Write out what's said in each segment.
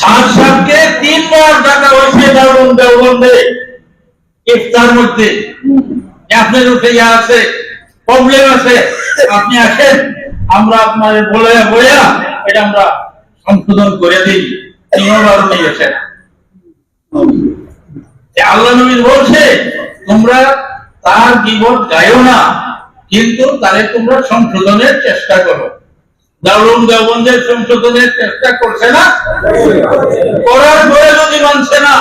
সাত সাতকে তিনবার ডাকা হয়েছে দারুণ দেওবন্দে ইফতার মধ্যে আপনার উঠে ইয়া আছে প্রবলেম আছে। আপনি আসেন, আমরা আপনার বলে বইয়া এটা আমরা সংশোধন করে দিই। তিনবার নিয়ে গেছেন আল্লাহ নবী বলছে, তোমরা তার জীবন গায়ও না, কিন্তু তারে তোমরা সংশোধনের চেষ্টা করো। দারুণ দেওবন্দের সংশোধনের চেষ্টা করছে না? করার পরে যদি মানছে না।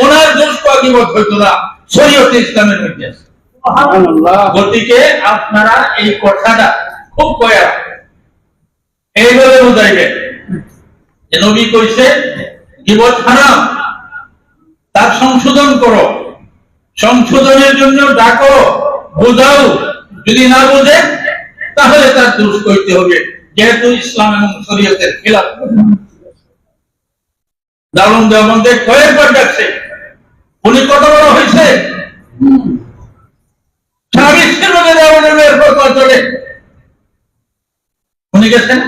ওনার দোষ পাকিবত হইতো না শরীয়তে ইসলামের মধ্যে আছে গতিকে আপনারা এই কথাটা খুব কয়া। এইভাবে নবী কইছে জীবন হারাম। তার সংশোধন করো। সংশোধনের জন্য ডাকো। বোঝাও। যদি না বোঝে তাহলে তার দোষ করতে হবে। যেহেতু ইসলাম এবং শরীয়তের খেলাফ। দারুণ দেওবন্দে কয়েকবার ডাকছে উনি কত বড় হয়েছে? চলে। উনি গেছেন?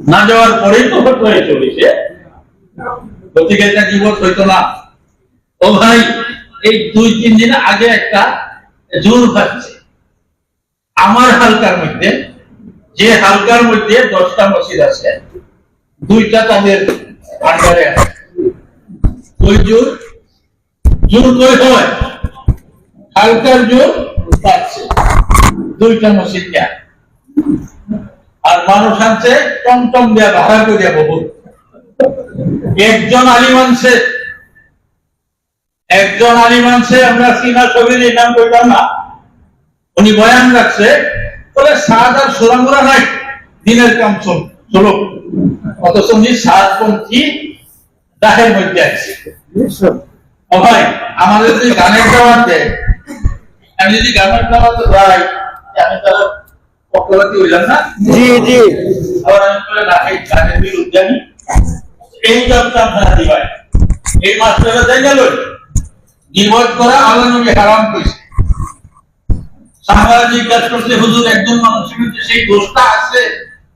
না যাওয়ার পরেই তো হয়ে চলেছে গতিকে এটা জীবন হইতো না। ও ভাই, এই দুই, তিন দিন আগে একটা জোর পাচ্ছে আমার হালকার মধ্যে যে হালকার মধ্যে দশটা মসজিদ আছে, দুইটা তাদের আন্ডারে ওই জোর জোর হয়। হালকার জোর পাচ্ছে দুইটা মসজিদ দেয়া আর মানুষ আনছে টমটম দেয়া ভাড়া করিয়া বহু। একজন আলিম আনছে। একজন আলিম আনছে, আমরা সিনা ছবির নাম করলাম না। উনি বয়ান রাখছে বলে সাত আর সোরামুরা নাই। দিনের কাম চল চলো। অথচ উনি সাতপন্থী দাহের মধ্যে আছে। ভাই আমাদের যদি গানের দাওয়াত দেয় আমি যদি গানের দাওয়াতে যাই আমি তাহলে পক্ষপাতি হইলাম না? জি জি। আবার আমি বলে এই গানের বিরুদ্ধে আমি এই আপনারা দিবেন। এই মাস্টাররা যাই গেল। গিবত করা আল্লাহ নবী হারাম করেছে। সাহাবারা জিজ্ঞাসা করছে হুজুর একজন মানুষের মধ্যে সেই দোষটা আছে?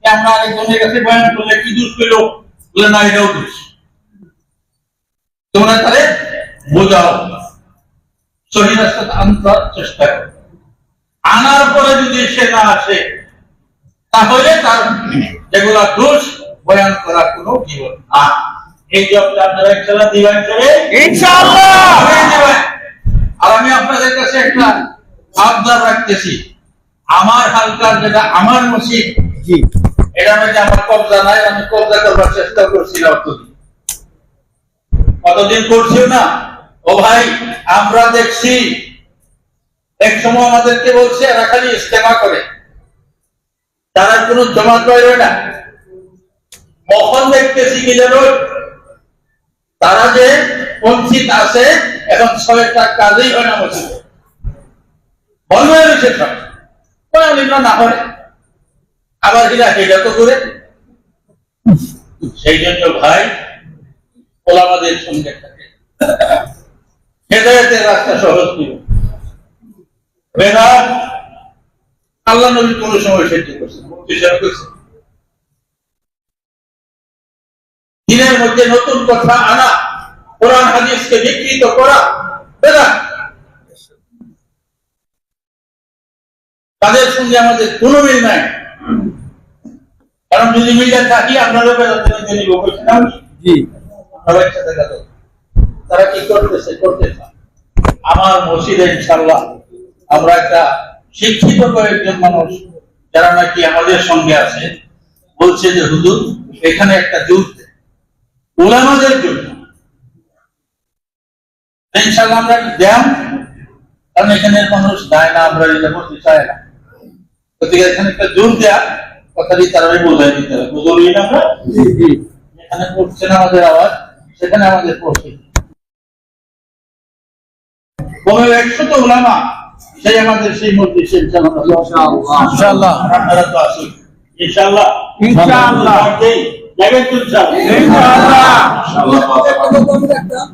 যে আমরা আরেকজনের কাছে বয়ান করলে কি দোষ পেল বলে না এটাও দোষ। তোমরা তাহলে বোঝাও। সহি আনতে চেষ্টা করো। আনার পরে যদি সে না আসে তাহলে তার যেগুলা দোষ বয়ান কোনো জীবন না। এই জবটা আপনারা ইনশাল্লাহ দিবেন করে? ইনশাআল্লাহ! আর আমি আপনাদের কাছে একটা আবদার রাখতেছি। আমার হালকার যেটা আমার মসজিদ জি। এটা মধ্যে আমার কবজা নাই আমি কবজা করবার চেষ্টা করছিলাম অতদিন। কতদিন করছিও না। ও ভাই আমরা দেখছি এক সময় আমাদেরকে বলছে এরা খালি ইস্তেমা করে। তারা কোনো জমা করে না। কখন দেখতেছি কি যেন তারা যে বঞ্চিত আছে এখন ছয়টা কাজেই হয় না মসজিদে। গেছে সব না করে আবার করে সেই জন্য ভাই, ওলামাদের সঙ্গে থাকে। হেদায়তের রাস্তা সহজ বেদাত আল্লাহ নবী কোন সময় সেটি করছে মুক্তি সাহেব দিনের মধ্যে নতুন কথা আনা, কোরআন, হাদিসকে বিকৃত করা তাদের সঙ্গে আমাদের কোনো মিল নাই। কারণ যদি মিলে থাকি আপনারও মধ্যে নিব জি। সবাই সাথে তারা কি করতেছে? করতেছে আমার মসজিদে ইনশাল্লাহ আমরা একটা শিক্ষিত কয়েকজন মানুষ যারা নাকি আমাদের সঙ্গে আছে বলছে যে হুজুর এখানে একটা জুট ওলামাদের জন্য। ইনশাল্লাহ আমরা দেন? কারণ এখানে মানুষ দেয় না আমরা এটা করতে চাই না। এখানে একটা জোর দেয়া কথাটি তারা বোঝাই দিতে হবে বুঝলি না আমরা? জি জি। পড়ছে না আমাদের আওয়াজ সেখানে আমাদের পড়ছে। কোন একশো তো ওলামা সেই আমাদের সেই মধ্যে সেই ইনশাআল্লাহ। আপনারা তো আসুন। ইনশাআল্লাহ। ইনশাআল্লাহ। যাবেন তো ইনশাআল্লাহ। ইনশাআল্লাহ। ইনশাআল্লাহ।